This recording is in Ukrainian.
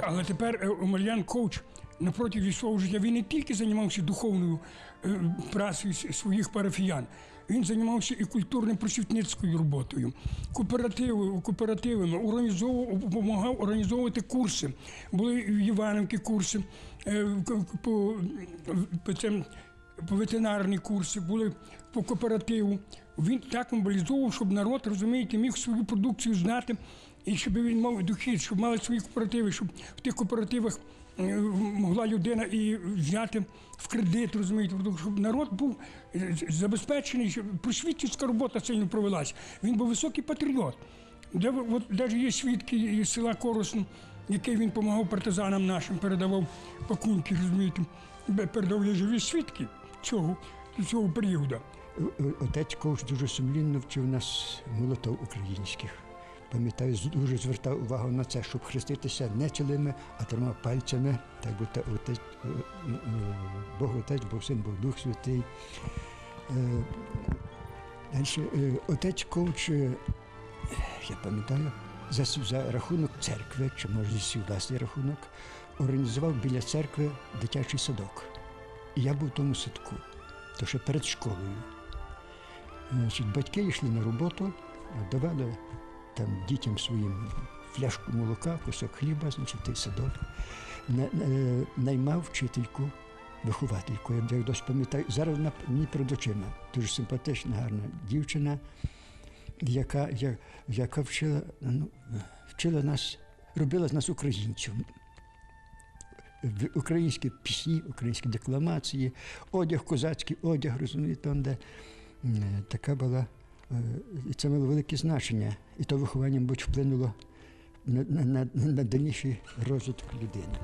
Але тепер е, Омельян Коуч на свого життя він не тільки займався духовною е, працею своїх парафіян, він займався і культурно-просвітницькою роботою, кооперативами, кооперативами, організовував, допомагав організовувати курси. Були в Іванівці курси е, по, по, по ветеринарні курси, були по кооперативу. Він так мобілізовував, щоб народ, розумієте, міг свою продукцію знати, і щоб він мав дохід, щоб мали свої кооперативи, щоб в тих кооперативах е, могла людина і взяти в кредит, розумієте, щоб народ був е, забезпечений, щоб просвітницька робота сильно провелась. Він був високий патріот. Де от навіть є свідки із села Коросну, який він допомагав партизанам нашим, передавав пакунки, розумієте, передав є живі свідки цього, цього періоду. О- Отець Ковш дуже сумлінно вчив нас молотов українських. Пам'ятаю, дуже звертав увагу на це, щоб хреститися не цілими, а трьома пальцями. Так би отець, е, Бог Отець, Бог Син, Бог Дух Святий. Е, е, отець Ковч, я пам'ятаю, за, за рахунок церкви, чи може свій власний рахунок, організував біля церкви дитячий садок. І я був в тому садку, то ще перед школою. Значить, батьки йшли на роботу, давали там дітям своїм фляжку молока, кусок хліба, значить, той садок. Наймав вчительку, виховательку. Я як досі пам'ятаю, зараз вона мені перед очима. Дуже симпатична, гарна дівчина, яка, я- яка вчила, ну, вчила нас, робила з нас українців. Українські пісні, українські декламації, одяг, козацький одяг, розумієте, там, де така була. Е, І це мало велике значення. І то виховання, мабуть, вплинуло на, на, на, на дальніший розвиток людини.